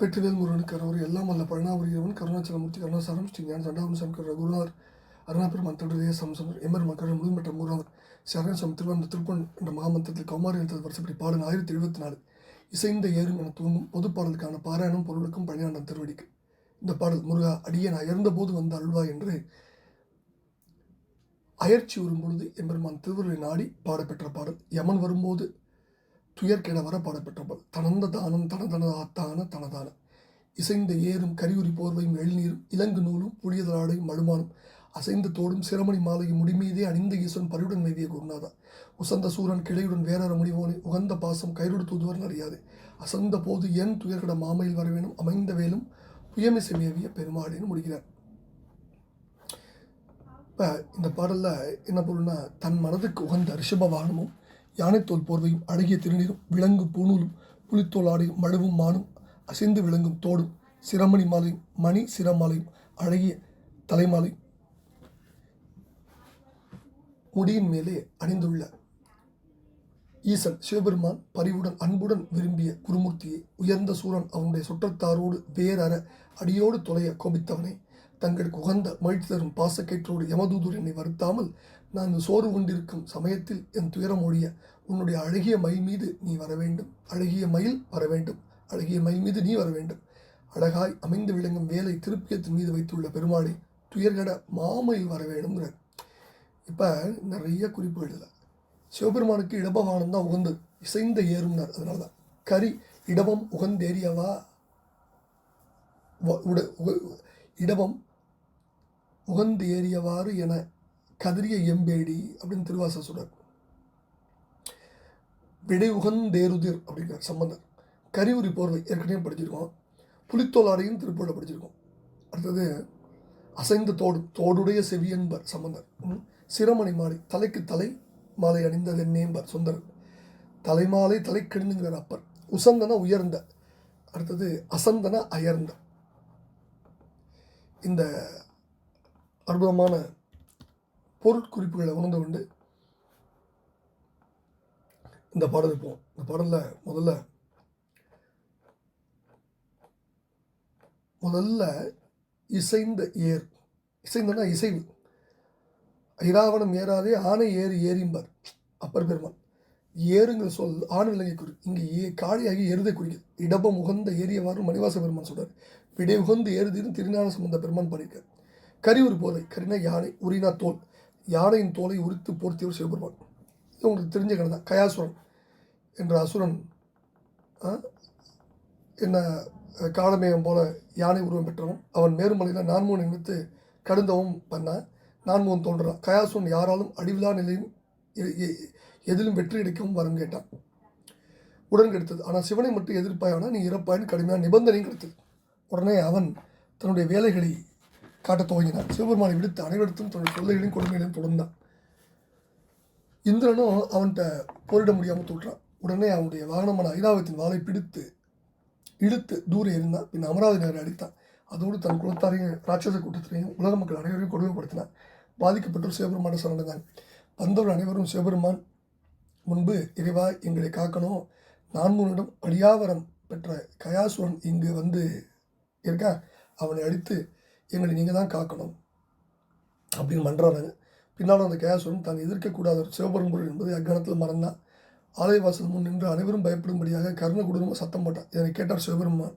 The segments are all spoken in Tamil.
வெற்றிவேல் முருகன் அவர் எல்லாம் வல்ல பழனாபுரியவன் கருணாச்சலமூர்த்தி கருணாசாரம் ஸ்ரீ ஞான சண்டாபம் சங்கர் ரகுநாதர் அருணாபெருமான் தொடர்தே சம்சந்தர் எம்மர் மக்கள் முழுமற்ற மூராவர் சரணசம் திருவந்த திருப்பன் என்ற மாமந்திரத்தில் கௌமாரி எழுத்தது வருஷப்படி பாடல் ஆயிரத்தி எழுபத்தி நாலு. இசைந்த ஏறும் என தூங்கும் பொது பாடலுக்கான பாராயணம் பொருளுக்கும் பணியாண்டம் திருவடிக்கு. இந்த பாடல் முருகா அடியேன் அயர்ந்த போது வந்த அல்வா என்று அயர்ச்சி வரும்பொழுது எம்பெருமான் திருவருளை நாடி பாடப்பெற்ற பாடல். யமன் வரும்போது துயர்கெட வர தனந்த தானம் தனதன ஆத்தான தனதான இசைந்த ஏறும் கரியுரி போர்வையும் எழுநீரும் இலங்கு நூலும் புளியதலாடையும் மழுமானும் அசைந்து தோடும் சிரமணி மாலையும் முடிமீதே அணிந்த ஈசன் பரிவுடன் மேவிய குருநாதா. உசந்த சூரன் கிளையுடன் வேறற முடிவோனே உகந்த பாசம் கயிறு தூதுவர் அறியாது அசந்த போது என் துயர்கட மாமையில் வரவேணும் அமைந்த வேலும் புயமிசை மேவிய பெருமாளின்னு முடிக்கிறார். இப்போ இந்த பாடலில் என்ன பொருள்னா தன் மனதுக்கு உகந்த ரிஷப வாகனமும் யானைத்தோல் போர்வையும் அழகிய திருநீரும் விலங்கு பூணூலும் புலித்தோல் ஆடையும் மழுவும் மானும் அசைந்து விளங்கும் தோடும் சிரமணி மாலையும் மணி சிரமாலையும் அழகிய தலைமாலை முடியின் மேலே அணிந்துள்ள ஈசன் சிவபெருமான் பரிவுடன் அன்புடன் விரும்பிய குருமூர்த்தியை உயர்ந்த சூரன் அவனுடைய சுற்றத்தாரோடு வேறற அடியோடு தொலைய கோபித்தவனே. தங்களுக்கு உகந்த மகிழ்ச்சி தரும் பாசக்கேற்றோடு யமதூதுரனை என்னை வருத்தாமல் நான் சோறு கொண்டிருக்கும் சமயத்தில் என் துயரம் ஒழிய உன்னுடைய அழகிய மயில் மீது நீ வர வேண்டும். அழகிய மயில் வர வேண்டும். அழகிய மயில் மீது நீ வர வேண்டும். அழகாய் அமைந்து விளங்கும் வேலை திருப்பியத்தின் மீது வைத்துள்ள பெருமாளை துயர்கட மாமயில் வர வேணுங்கிறார் இப்போ நிறைய குறிப்பு எழுதல சிவபெருமானுக்கு இடபவானம் தான் உகந்தது. இசைந்த ஏறும்னார் அதனால தான் கரி இடபம் உகந்தேரியவா வ- உட உக- இடபம் உகந்தேறியவாறு என கதிரிய எம்பேடி அப்படின்னு திருவாச சொல்கிறார் விடை உகந்தேருதிர் அப்படிங்கிறார் சம்பந்தர். கரிவுரி போர்வை ஏற்கனவே படிச்சிருக்கோம். புலித்தோலாடையும் திருப்பூரில் படிச்சிருக்கோம். அடுத்தது அசைந்த தோடு தோடுடைய செவியன்பர் சம்பந்தர். சிரமணி மாலை தலைக்கு தலை மாலை அணிந்தது என்னேம்பர் சுந்தரர். தலைமாலை தலை கிழிந்துங்கிறார் அப்பர். உசந்தன உயர்ந்த அடுத்தது அசந்தன அயர்ந்த. இந்த அற்புதமான பொருட்குறிப்புகளை உணர்ந்து கொண்டு இந்த பாடல் இருப்போம் இந்த பாடலில் முதல்ல முதல்ல இசைந்த ஏர். இசைந்தனா இசைவு. ஐராவணம் ஏறாதே ஆணை ஏறு ஏறிம்பார். அப்பர் பெருமான். ஏறுங்கிற சொல் ஆண் விலங்கை குறி. இங்கே ஏ காளியாகி எருதை குறிக்கிறது இடபம் உகந்த ஏரியவாறு மணிவாச பெருமான் சொல்றார். விடை உகந்து ஏறுதின்னு திருநாள சம்பந்த பெருமான் பண்ணியிருக்கார் கரி ஒரு போதை கரினா யானை உரினா தோல். யானையின் தோலை உரித்து போர்த்தியவர் சிவபெருமான் இது உங்களுக்கு தெரிஞ்ச கதை தான். கயாசுரன் என்ற அசுரன் ஆ, என்ன அஹ், காளமேகம் போல யானை உருவம் பெற்றவன். அவன் மேருமலையில் நான்மூன் நிமித்து கடுந்தவும் பண்ணான். நான்மூன் தோன்றான் கயாசுரன் யாராலும் அடிவிழா நிலையும் எ- எ- எதிலும் வெற்றி எடுக்கவும் வரம் கேட்டான். உடன் கிடைத்தது. ஆனால் சிவனை மட்டும் எதிர்ப்பாயானா நீ இறப்பாயின்னு கடுமையான நிபந்தனையும் கிடைத்தது. உடனே அவன் தன்னுடைய வேலைகளை காட்டத் துவங்கினான் சிவபெருமானை விடுத்து அனைவரிடத்தும் தன்னுடைய தொல்லைகளையும் கொடுமைகளையும் தொடர்ந்தான். இந்திரனும் அவன்கிட்ட போரிட முடியாமல் தூட்டுறான் உடனே அவனுடைய வாகனமான ஐராவத்தின் வாளை பிடித்து இழுத்து தூர இருந்தான் பின் அமராவதி நகரை அடித்தான். அதோடு தன் குலத்தாரையும் ராட்சச கூட்டத்திலையும் உலக மக்கள் அனைவரையும் கொடுமைப்படுத்தினான். பாதிக்கப்பட்டோர் சிவபெருமான சரணடைந்தாங்க வந்தவர்கள் அனைவரும் சிவபெருமான் முன்பு இறைவா எங்களை காக்கணும். நான்முனிடம் அடியாவரம் பெற்ற கயாசுரன் இங்கு வந்து இருக்கா? அவனை அடித்து எங்களை நீங்கள் தான் காக்கணும் அப்படின்னு மன்றாடுறாங்க பின்னால் அந்த கேசவன் தான் எதிர்க்கக்கூடாத ஒரு சிவபெரும்பொருள் என்பதை அக்கணத்தில் மறந்தான் ஆலயவாசல் முன் நின்று அனைவரும் பயப்படும்படியாக கர்ண குடும்பம் சத்தம் போட்டான். இதனை கேட்டார் சிவபெருமான்.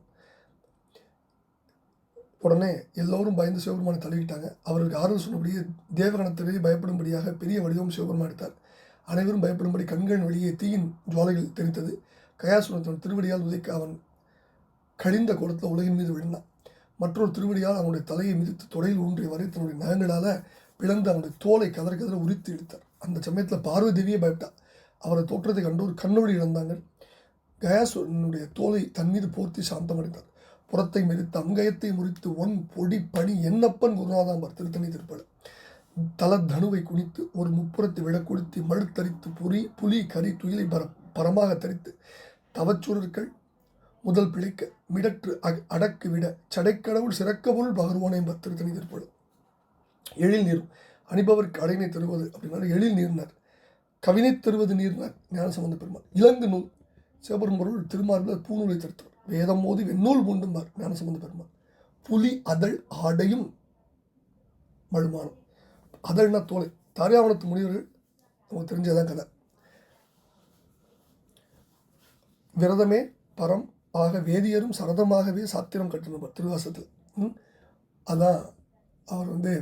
உடனே எல்லோரும் பயந்து சிவபெருமானை தள்ளிவிட்டாங்க அவருக்கு ஆறுதல் சொன்னபடியே தேவகணத்திலேயே பயப்படும்படியாக பெரிய வடிவம் சிவபெருமான் எடுத்தார். அனைவரும் பயப்படும்படி கண்களின் வெளியே தீயின் ஜுவாலைகள் தெரித்தது கயாசுரன் தன் திருவடியால் உதைக்க அவன் கழிந்த கோலத்தில் உலகின் மீது விழுந்தான். மற்றொரு திருவடியால் அவனுடைய தலையை மிதித்து தொடையில் ஊன்றிய வரை தன்னுடைய நகங்களால் பிளந்து அவனுடைய தோலை கதற கதற உரித்து எடுத்தார் அந்த சமயத்தில் பார்வதி தேவியே பயப்பட்டா. அவரை தோற்றத்தை கண்டு ஒரு கண்ணொழி இழந்தாங்க கயாசுரனுடைய தோலை தன் மீது போர்த்தி சாந்தமடைந்தார். புறத்தை மெரித்து அங்கயத்தை முறித்து ஒன் பொடி பணி என்னப்பன் குருநாதாம்பர் திருத்தணி திருப்படு தல தனுவை குனித்து ஒரு முப்புறத்தை விட கொடுத்து மழுத்தரித்து புரி புலி கறி துயிலை பர பரமாக தரித்து தவச்சுரர்கள் முதல் பிழைக்க மிடற்று அக் அடக்கு விட சடைக்கடவுள் சிறக்க பொருள் பகர்வானை என்பர் திருத்தணி எழில் நீர் அணிபவருக்கு அடையினை தருவது அப்படின்னா எழில் நீர்னார். கவினை தருவது நீர்னார் ஞானசம்பந்த பெருமாள் இலங்கு நூல் சிவபெரும்பொருள் திருமார்பில் பூநூலை தருத்தவர் வேதம் மோதி வெண்ணூல் பூண்டும்பார் ஞானசம்பந்த பெருமாள் புலி அதழ் ஆடையும் மழுமானம். அதழ்னா தோலை. தாரியாவணத்து முனிவர்கள் நமக்கு தெரிஞ்சதான் கதை. விரதமே பரம் ஆக வேதியரும் சரதமாகவே சாத்திரம் கட்டினவர் திருவாசத்தில் ம்? அதான் அவர் வந்து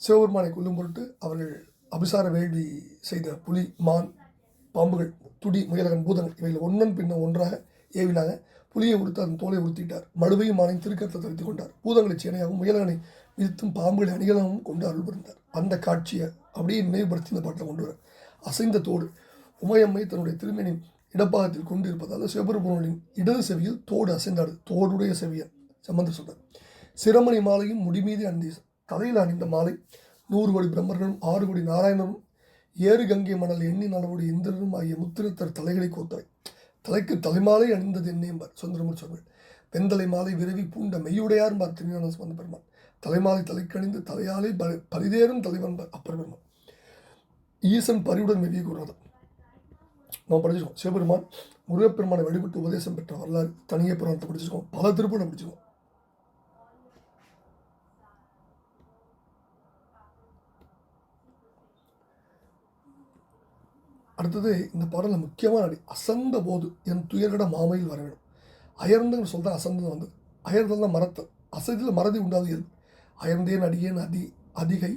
சிவபெருமானை கொல்லும் பொருட்டு அவர்கள் அபிசார வேள்வி செய்த புலி மான் பாம்புகள் துடி முயலகன் பூதங்கள் இவைகள் ஒன்றன் பின்ன ஒன்றாக ஏவினாங்க. புலியை உடுத்து அதன் தோலை உடுத்திட்டார் மடுவையும் மானையும் திருக்கத்தில் தரித்து கொண்டார். பூதங்களை சேனையாகவும் முயலகனை விதித்தும் பாம்புகளை அணிகலமும் கொண்டு அருள் புரிந்தார். அந்த காட்சியை அப்படியே நினைவுபடுத்தி இந்த பாட்டில் கொண்டு வர அசைந்த தோடு உமையம்மை தன்னுடைய திருமணி இடப்பாகத்தில் கொண்டிருப்பதால் சிவபெருமானின் இடது செவியில் தோடு அசைந்தாடு. தோடுடைய செவியன் சம்பந்த சொல்றார். சிரமணி மாலையும் முடிமீது அணிந்த தலையில் அணிந்த மாலை. நூறு கோடி பிரம்மர்களும் ஆறு கோடி நாராயணரும் ஏறு கங்கை மணல் எண்ணி நலவோடு இந்திரனும் ஆகிய முத்திரத்தர் தலைகளை கோத்தவை. தலைக்கு தலைமாலை அணிந்தது என்னேம்பார் சுந்தரமூர் சொல்வார் வெண்தலை மாலை விரவி பூண்ட மெய்யுடையார் பார் திருஞான சம்பந்த பெருமான் தலைமாலை தலைக்கணிந்து தலையாலே ப- பரிதேறும் தலைவன் அப்பர் பெருமான் ஈசன் பரிவுடன் மெவிய கூறாதான் நம்ம படிச்சிருக்கோம். சிவபெருமான் முருகப்பெருமானை வழிபட்டு உபதேசம் பெற்ற வரலாறு தனியே புராணத்தை படிச்சிருக்கோம். பல திருப்பூர் படிச்சிருக்கோம். அடுத்தது இந்த பாடலில் முக்கியமான அடி அசந்த போது என் துயர்கட மாமையில் வர வேணும் அயர்ந்துன்னு சொல்ல அசந்தது வந்தது. அயர்ந்தது தான் மரத்தை அசதியில் மறதி உண்டாது இயல்பு அயர்ந்தேன் அடியேன் அதி அதிகை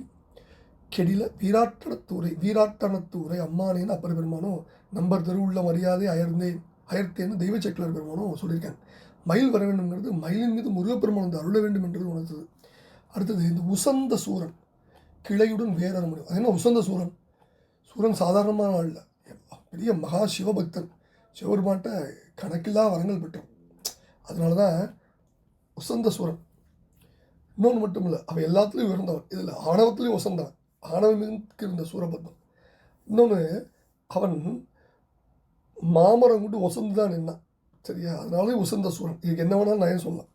கெடில வீராட்டணத்தூரை வீராட்டணத்தூரை அம்மானேன்னு அப்பர் பெருமானும் நம்பர் தெருவுள்ள மரியாதை அயர்ந்தேன் அயர்த்தேன்னு தெய்வ சக்கலர் பெருமானும் சொல்லியிருக்காங்க. மயில் வர வேண்டும்ங்கிறது மயிலின் மீது முருகப்பெருமான் வந்து அருள வேண்டும் என்றது உணர்த்தது அடுத்தது இந்த உசந்த சூரன் கிளையுடன் வேறற முடியும் அது என்ன உசந்த சூரன்? சூரன் சாதாரணமான ஆள் இல்லை. பெரிய மகா சிவபக்தன். சிவபெருமான்ட்ட கணக்கில்லா வரங்கள் பெற்றோம். அதனால தான் உசந்த சூரன். இன்னொன்று மட்டும் இல்லை அவன் எல்லாத்துலேயும் உயர்ந்தவன். இதில் ஆணவத்துலேயும் உசந்தவன். ஆணவமிக்கு இருந்த சூரபத்மன். இன்னொன்று அவன் மாமரம் கொண்டு ஒசந்து தான் நின்னான். சரியா? அதனாலே உசந்த சூரன். இதுக்கு என்ன வேணாலும் நான் சொல்லலாம்?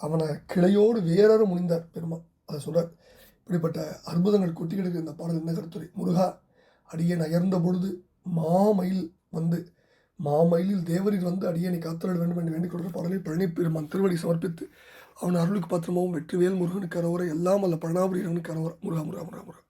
அவனை கிளையோடு வேறற முனிந்தார் பெருமான் அதை சொல்கிறார் இப்படிப்பட்ட அற்புதங்கள் கொட்டி கிடக்கிற இந்த பாடல் என்ன கருத்துரை? முருகா அடியை நயர்ந்த பொழுது மாமயில் வந்து மாமயிலில் தேவரில் வந்து அடியனை காத்தருட வேண்டும் என்று வேண்டிக் கொள்கிற பாடலை பழனி பெருமான் திருவடி சமர்ப்பித்து அவன் அருளுக்கு பத்திரமாவும் வெற்றிவேல் முருகனுக்கு அரோவரை எல்லாம் அல்ல பழனாபுரி முருகா முருகா முருகா முருகா.